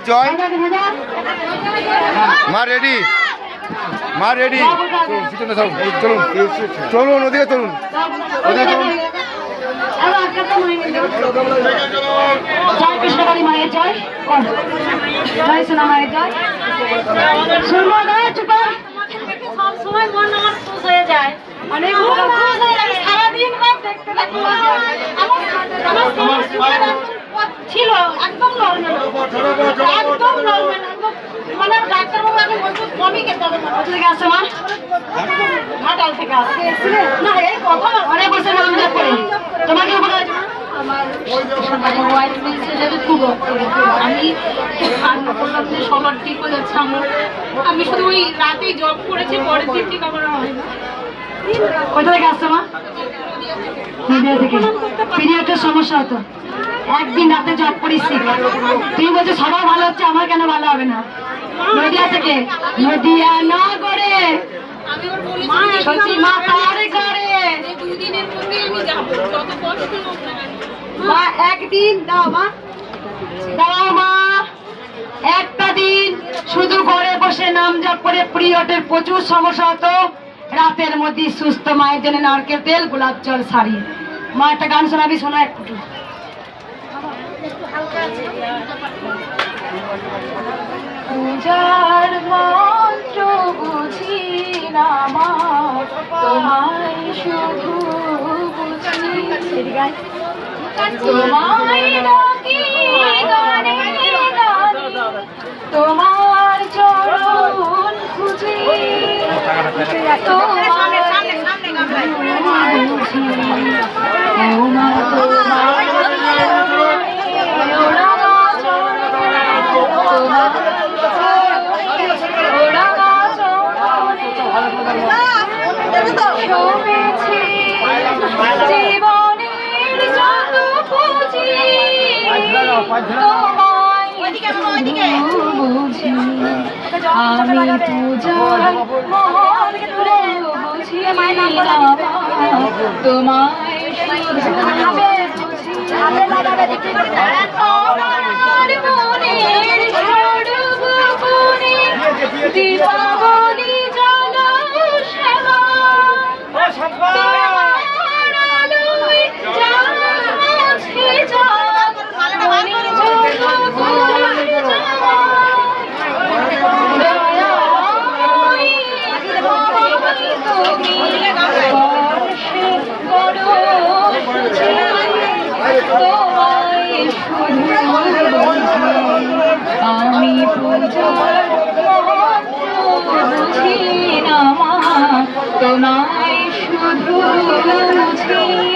জয়। মা রেডি চলুন চলুন। চলুন। মায়ের জয়। জয় সোনা চুপা সবসময় মন আমার খুশ হয়ে যায় অনেক ভালো। আমি সারাদিন রাত দেখতে থাকি মাকে। আমার আমার শরীর সুগার একদম ছিল একদম নর্মাল একদম আসছে না খুব আমি সবার ঠিক হয়ে যাচ্ছে আমার আমি শুধু ওই রাতেই জব করেছি, পরের দিন ঠিক আমার হয় না। কোথা থেকে আসছো মা? সমস্যা হতো। একদিন বলছো সবার ভালো হচ্ছে, আমার কেন ভালো হবে না? থেকে। ওর বলেছি সত্যি মা করে না। মা, একদিন, দাও দাও মা। একটা দিন শুধু ঘরে বসে নাম জপ করে পিরিয়ডের প্রচুর সমস্যা হতো। রাতের মধ্যে সুস্থ মায়ের জন্য নারকেল তেল, গোলাপ জল শাড়ি মা একটা গান শোনাবি, শোনা একটু পূজার মন্ত্র বুঝি না মা তোমায় শুধু বুঝি তোমায় তোমার চরণ তোমায় বুঝি ও আমি পূজার বুঝি তোমায় দীপাবলি জ্বালো শ্যামা তোমার আলোয় জাগছে জাগ, মনে জগৎ জামা। দয়াময়ী তুমি স্পর্শে বড় খুশি। তোমায় শুধু বুঝি, আমি পূজার বুঝি না মা তোমায় শুধু বুঝি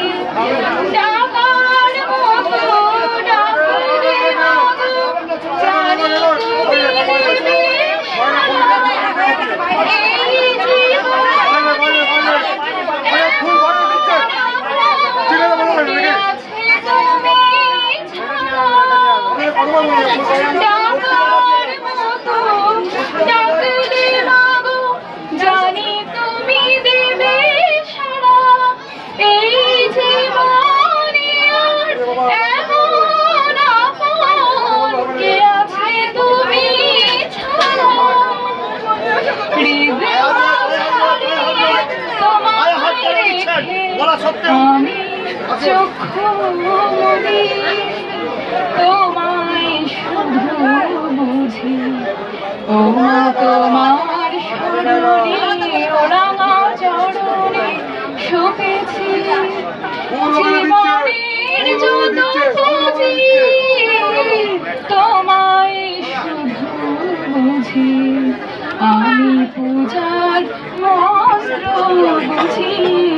আমি চক্ষু তোমায় শুধু বুঝি। ও তোমার স্মরণে ওরাঙা চরণে শুকেছি জীবনের যত পুঁজি তোমায় শুধু বুঝি। আমি পূজার মন্ত্র বুঝি।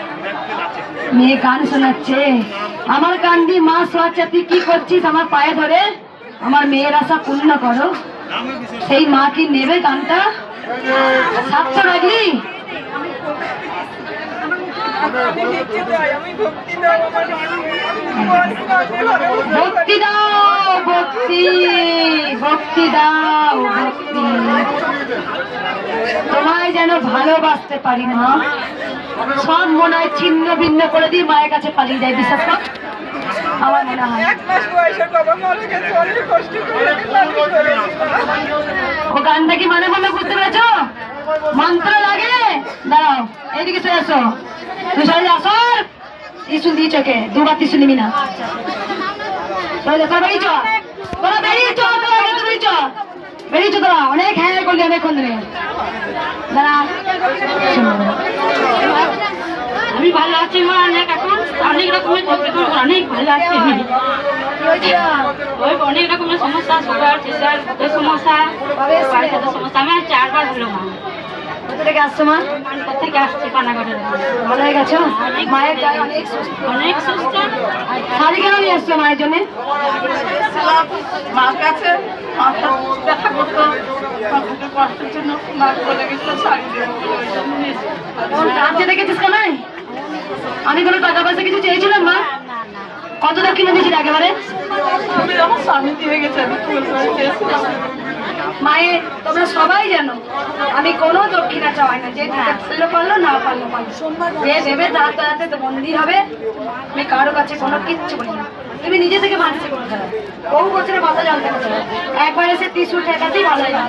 মেয়ে গান শোনাচ্ছে। আমার কান দিয়ে মা শোয়াচ্ছে, তুই কি করছিস আমার পায়ে ধরে? আমার মেয়ের আশা পূর্ণ করো। সেই মা কি নেবে গানটা? স্বার্থ রাখলি ভক্তি দাও, ভক্তি ভক্তি দাও, ভক্তি। তোমায় যেন ভালোবাসতে পারি না সব মনে হয় ছিন্ন ভিন্ন করে দিয়ে মায়ের কাছে পালিয়ে যায় বিশ্বাস কর। আমার মনে হয়। ও গানটা কি মানে মনে বুঝতে পেরেছ? মন্ত্র লাগে। দাঁড়াও এইদিকে চলে এসো তুই সবাই আসর ত্রিশুল দিয়ে চোখে দুবার ত্রিশুল নিবি না। তোরা বেরিয়ে চ তোরা বেরিয়ে চ তোরা আগে তো বেরিয়ে চ বেরিয়ে চ তোরা অনেক হ্যাঁ করলি অনেকক্ষণ ধরে। দাঁড়া। ভালো আছি অনেক এখন অনেক রকমের অনেক ভালো আছি। ওই অনেক রকমের সমস্যা সুগার প্রেশার বুকের সমস্যা বাড়িতে সমস্যা। আমি চারবার হলো মা। কোথা থেকে আসছো মা? আমি কোথেকে আসছি পানাগড়ের ভালো হয়ে গেছো? মায়ের অনেক সুস্থ। অনেক সুস্থ। শাড়ি কেন নিয়ে আসছো মায়ের জন্য? মার কাছে। মাথা ব্যথা করতো। কষ্টের জন্য বলে গেছিল শাড়ি দেখেছিস কেন আমি কোনো টাকা পয়সা কিছু চেয়েছিলাম মা? কত দক্ষিণা দিয়েছিল একেবারে? মায়ের তোমরা সবাই জানো আমি কোনো দক্ষিণা চাওয়াই না যে দিতে পারল পারল না পারল পারল। যে দেবে তার তারাতে তো বন্দি হবে আমি কারও কাছে কোনো কিচ্ছু বলি না। তুমি নিজে থেকে মানছে কোনো বহু বছরে মাথা জানতে পারছ একবার এসে ত্রিশুল ঠেকাতেই ভালো হয় না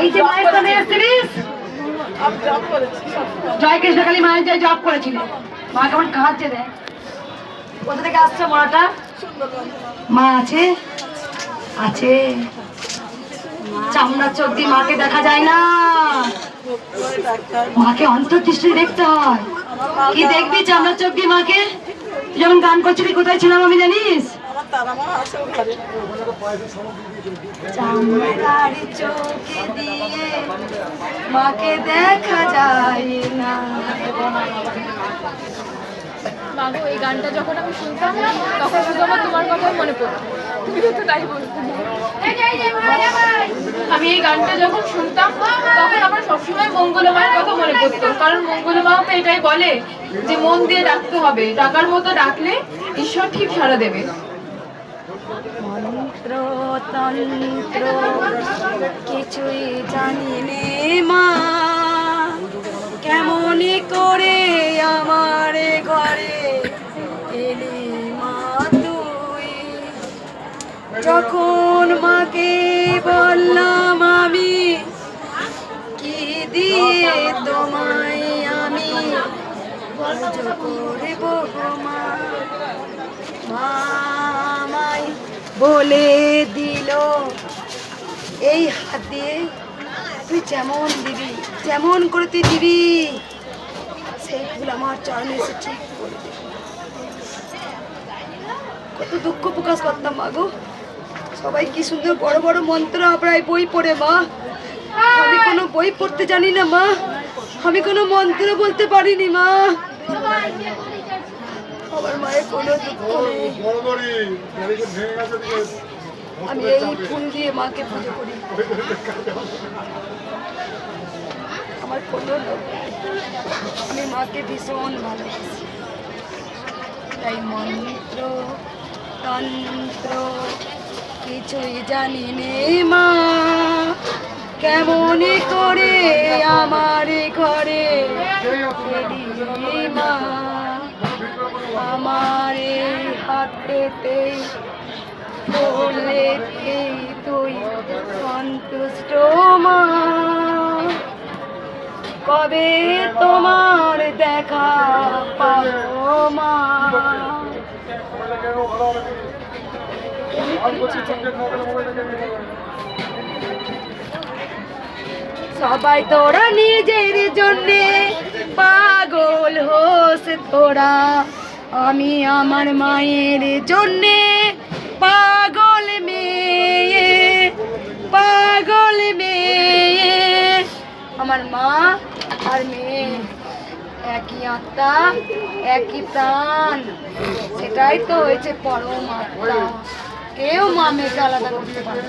এই যে মায়ের কৃষ্ণকালী মায়ের জয় জব মা কেমন দেখ কোথা থেকে আসছে মা আছে? আছে। মাকে দেখা যায় না। মাকে অন্তর্দৃষ্টি দেখতে হয়। কি দেখবি চামড়ার চোখ দিয়ে মাকে? যখন গান করছিলি, কোথায় ছিলাম আমি জানিস? চামড়ার চোখে দিয়ে মাকে দেখা যায় না। মাগো, এই গানটা যখন আমি শুনতাম, তখন শুধু আমার তোমার কথাই মনে পড়তো। তুমি তো তাই বলতে। আমি এই গানটা যখন শুনতাম, তখন আমার সবসময় মঙ্গলমায়ের কথা মনে পড়তো। কারণ মঙ্গলমাও তো এটাই বলে যে, মন দিয়ে ডাকতে হবে। ডাকার মতো ডাকলে ঈশ্বর ঠিক সাড়া দেবে। মন্ত্র তন্ত্র কিছুই জানি নে মা। কেমন করে আমার ঘরে এলি মা তুই? যখন মাকে বললাম আমি, কি দিয়ে তোমায় আমি পুজো করব মা? মামাই বলে দিল। এই হাত দিয়ে তুই যেমন দিবি, যেমন করে তুই দিবি, সেই ফুল আমার চরণে এসে ঠিক করে কত দুঃখ প্রকাশ করতাম, মা গো। সবাই কি সুন্দর বড় বড় মন্ত্র আপনার বই পড়ে, মা। আমি কোনো বই পড়তে জানি না, মা। আমি কোনো মন্ত্র বলতে পারিনি, মা। আমার মায়ের কোনো দুঃখ নেই। আমি এই ফুল দিয়ে মাকে পুজো করি। আমার কোনো আমি মাকে ভীষণ ভালোবাসি। তাই মন্ত্র তন্ত্র কিছুই জানি নে মা। কেমন করে আমার ঘরে মা? আমার এই হাতেতে বললে তুই সন্তুষ্ট মা। কবে তোমার দেখা পাবো মা? সবাই তোরা নিজের জন্যে পাগল হোস তোরা। আমি আমার মায়ের জন্যে পাগল মেয়ে পাগল মেয়ে। আমার মা আর মেয়ে, একই আত্মা, একই প্রাণ। সেটাই তো হয়েছে পরম আত্মা। কেউ মা মেয়েকে আলাদা করতে পারে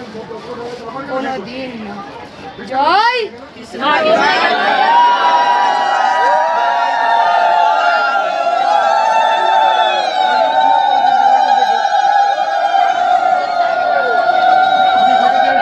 কোনো দিন না। জয়